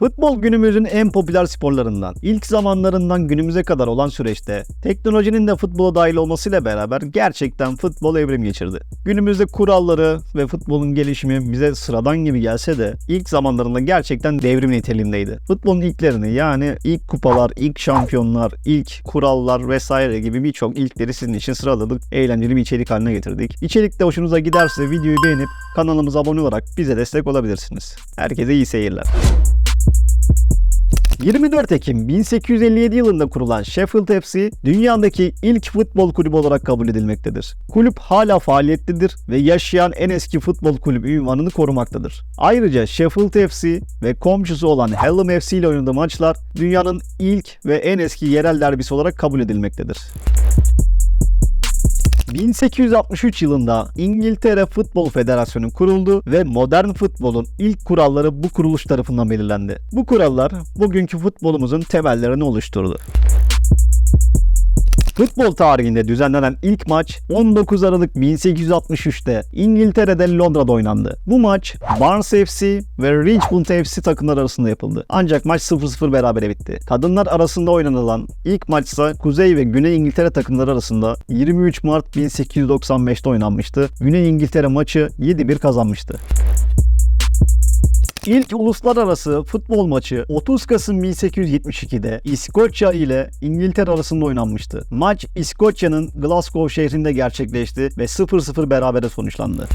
Futbol günümüzün en popüler sporlarından. İlk zamanlarından günümüze kadar olan süreçte teknolojinin de futbola dahil olmasıyla beraber gerçekten futbol evrim geçirdi. Günümüzde kuralları ve futbolun gelişimi bize sıradan gibi gelse de ilk zamanlarında gerçekten devrim niteliğindeydi. Futbolun ilklerini yani ilk kupalar, ilk şampiyonlar, ilk kurallar vesaire gibi birçok ilkleri sizin için sıraladık. Eğlenceli bir içerik haline getirdik. İçerik de hoşunuza giderse videoyu beğenip kanalımıza abone olarak bize destek olabilirsiniz. Herkese iyi seyirler. 24 Ekim 1857 yılında kurulan Sheffield FC dünyadaki ilk futbol kulübü olarak kabul edilmektedir. Kulüp hala faaliyettedir ve yaşayan en eski futbol kulübü ünvanını korumaktadır. Ayrıca Sheffield FC ve komşusu olan Hallam FC ile oynadığı maçlar dünyanın ilk ve en eski yerel derbisi olarak kabul edilmektedir. 1863 yılında İngiltere Futbol Federasyonu kuruldu ve modern futbolun ilk kuralları bu kuruluş tarafından belirlendi. Bu kurallar bugünkü futbolumuzun temellerini oluşturdu. Futbol tarihinde düzenlenen ilk maç 19 Aralık 1863'te İngiltere'de Londra'da oynandı. Bu maç Barnes FC ve Richmond FC takımları arasında yapıldı. Ancak maç 0-0 berabere bitti. Kadınlar arasında oynanılan ilk maçsa Kuzey ve Güney İngiltere takımları arasında 23 Mart 1895'te oynanmıştı. Güney İngiltere maçı 7-1 kazanmıştı. İlk uluslararası futbol maçı 30 Kasım 1872'de İskoçya ile İngiltere arasında oynanmıştı. Maç İskoçya'nın Glasgow şehrinde gerçekleşti ve 0-0 berabere sonuçlandı.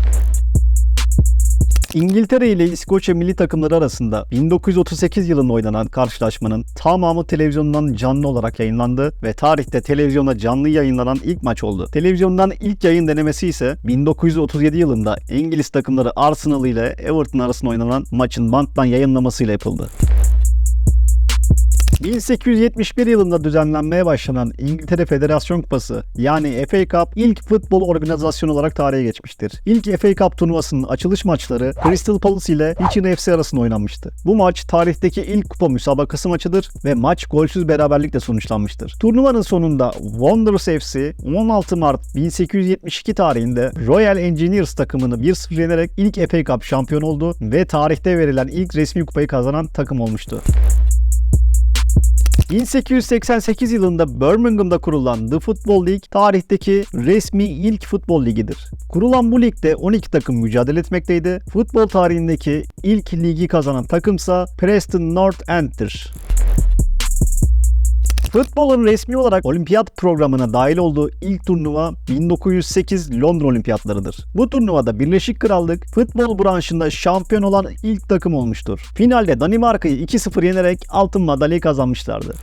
İngiltere ile İskoçya milli takımları arasında 1938 yılında oynanan karşılaşmanın tamamı televizyondan canlı olarak yayınlandı ve tarihte televizyonda canlı yayınlanan ilk maç oldu. Televizyondan ilk yayın denemesi ise 1937 yılında İngiliz takımları Arsenal ile Everton arasında oynanan maçın banttan yayınlamasıyla yapıldı. 1871 yılında düzenlenmeye başlanan İngiltere Federasyon Kupası yani FA Cup ilk futbol organizasyonu olarak tarihe geçmiştir. İlk FA Cup turnuvasının açılış maçları Crystal Palace ile Hitchin FC arasında oynanmıştı. Bu maç tarihteki ilk kupa müsabakası maçıdır ve maç golsüz beraberlikle sonuçlanmıştır. Turnuvanın sonunda Wanderers FC 16 Mart 1872 tarihinde Royal Engineers takımını 1-0 yenerek ilk FA Cup şampiyon oldu ve tarihte verilen ilk resmi kupayı kazanan takım olmuştu. 1888 yılında Birmingham'da kurulan The Football League tarihteki resmi ilk futbol ligidir. Kurulan bu ligde 12 takım mücadele etmekteydi. Futbol tarihindeki ilk ligi kazanan takımsa Preston North End'tir. Futbolun resmi olarak olimpiyat programına dahil olduğu ilk turnuva 1908 Londra Olimpiyatlarıdır. Bu turnuvada Birleşik Krallık futbol branşında şampiyon olan ilk takım olmuştur. Finalde Danimarka'yı 2-0 yenerek altın madalyayı kazanmışlardı.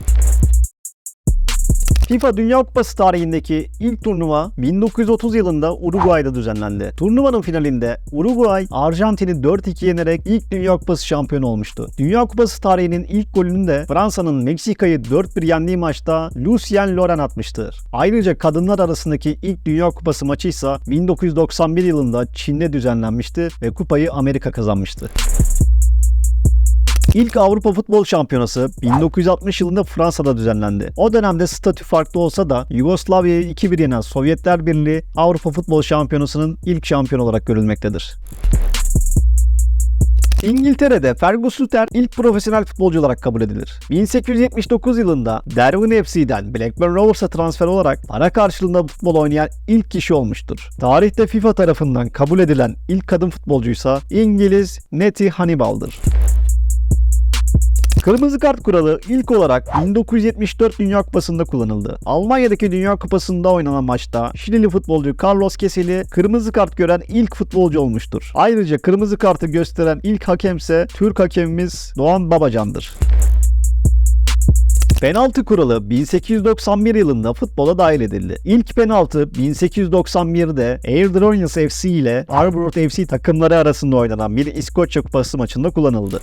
FIFA Dünya Kupası tarihindeki ilk turnuva 1930 yılında Uruguay'da düzenlendi. Turnuvanın finalinde Uruguay Arjantin'i 4-2 yenerek ilk Dünya Kupası şampiyonu olmuştu. Dünya Kupası tarihinin ilk golünü de Fransa'nın Meksika'yı 4-1 yendiği maçta Lucien Loren atmıştır. Ayrıca kadınlar arasındaki ilk Dünya Kupası maçı ise 1991 yılında Çin'de düzenlenmişti ve kupayı Amerika kazanmıştı. İlk Avrupa Futbol Şampiyonası 1960 yılında Fransa'da düzenlendi. O dönemde statü farklı olsa da Yugoslavya'yı 2-1 yenen Sovyetler Birliği Avrupa Futbol Şampiyonası'nın ilk şampiyon olarak görülmektedir. İngiltere'de Fergus Luther ilk profesyonel futbolcu olarak kabul edilir. 1879 yılında Derwin FC'den Blackburn Rovers'a transfer olarak para karşılığında futbol oynayan ilk kişi olmuştur. Tarihte FIFA tarafından kabul edilen ilk kadın futbolcuysa İngiliz Nettie Hannibal'dır. Kırmızı kart kuralı ilk olarak 1974 Dünya Kupası'nda kullanıldı. Almanya'daki Dünya Kupası'nda oynanan maçta Şilili futbolcu Carlos Keseli kırmızı kart gören ilk futbolcu olmuştur. Ayrıca kırmızı kartı gösteren ilk hakemse Türk hakemimiz Doğan Babacan'dır. Penaltı kuralı 1891 yılında futbola dahil edildi. İlk penaltı 1891'de Airdronians FC ile Arbroath FC takımları arasında oynanan bir İskoçya Kupası maçında kullanıldı.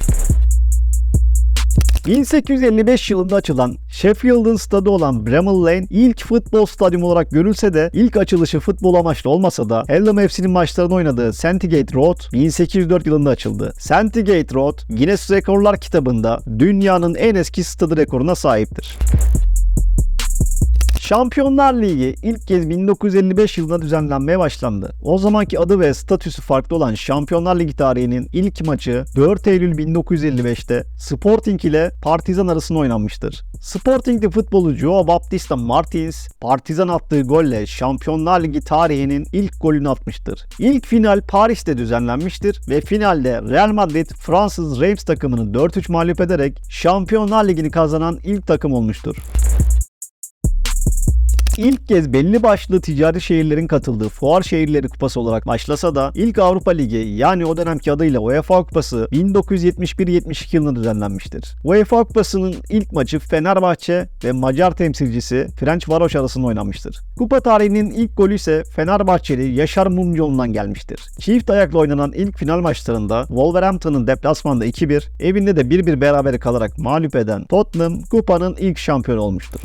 1855 yılında açılan Sheffield'ın stadı olan Bramall Lane ilk futbol stadyumu olarak görülse de ilk açılışı futbol amaçlı olmasa da Hallam FC'nin maçlarını oynadığı Santygate Road 1804 yılında açıldı. Santygate Road Guinness Rekorlar kitabında dünyanın en eski stadı rekoruna sahiptir. Şampiyonlar Ligi ilk kez 1955 yılında düzenlenmeye başlandı. O zamanki adı ve statüsü farklı olan Şampiyonlar Ligi tarihinin ilk maçı 4 Eylül 1955'te Sporting ile Partizan arasında oynanmıştır. Sporting'de futbolu Joao Baptista Martins, Partizan attığı golle Şampiyonlar Ligi tarihinin ilk golünü atmıştır. İlk final Paris'te düzenlenmiştir ve finalde Real Madrid Fransız Reims takımını 4-3 mağlup ederek Şampiyonlar Ligi'ni kazanan ilk takım olmuştur. İlk kez belli başlı ticari şehirlerin katıldığı Fuar Şehirleri Kupası olarak başlasa da ilk Avrupa Ligi yani o dönemki adıyla UEFA Kupası 1971-72 yılında düzenlenmiştir. UEFA Kupası'nın ilk maçı Fenerbahçe ve Macar temsilcisi Ferencvaros arasında oynanmıştır. Kupa tarihinin ilk golü ise Fenerbahçeli Yaşar Mumcuoğlu'ndan gelmiştir. Çift ayakla oynanan ilk final maçlarında Wolverhampton'ın deplasmanda 2-1, evinde de 1-1 berabere kalarak mağlup eden Tottenham kupanın ilk şampiyonu olmuştur.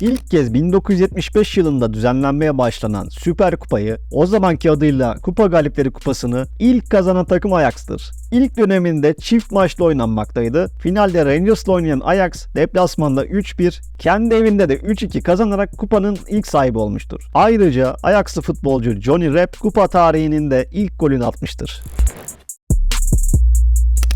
İlk kez 1975 yılında düzenlenmeye başlanan Süper Kupayı, o zamanki adıyla Kupa Galipleri Kupası'nı ilk kazanan takım Ajax'tır. İlk döneminde çift maçlı oynanmaktaydı. Finalde Rangers'la oynayan Ajax deplasmanda 3-1, kendi evinde de 3-2 kazanarak kupanın ilk sahibi olmuştur. Ayrıca Ajax'lı futbolcu Johnny Rep kupa tarihinin de ilk golünü atmıştır.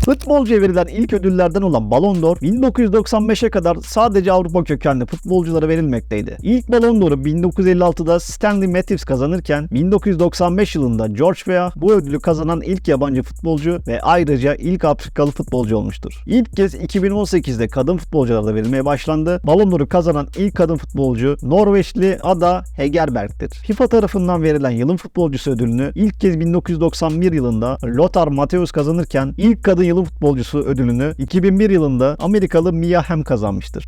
Futbolcuya verilen ilk ödüllerden olan Ballon d'Or 1995'e kadar sadece Avrupa kökenli futbolculara verilmekteydi. İlk Ballon d'Or'u 1956'da Stanley Matthews kazanırken 1995 yılında George Weah bu ödülü kazanan ilk yabancı futbolcu ve ayrıca ilk Afrikalı futbolcu olmuştur. İlk kez 2018'de kadın futbolculara verilmeye başlandı. Ballon d'Or'u kazanan ilk kadın futbolcu Norveçli Ada Hegerberg'tir. FIFA tarafından verilen yılın futbolcusu ödülünü ilk kez 1991 yılında Lothar Matthäus kazanırken ilk kadın yılın futbolcusu ödülünü 2001 yılında Amerikalı Mia Hamm kazanmıştır.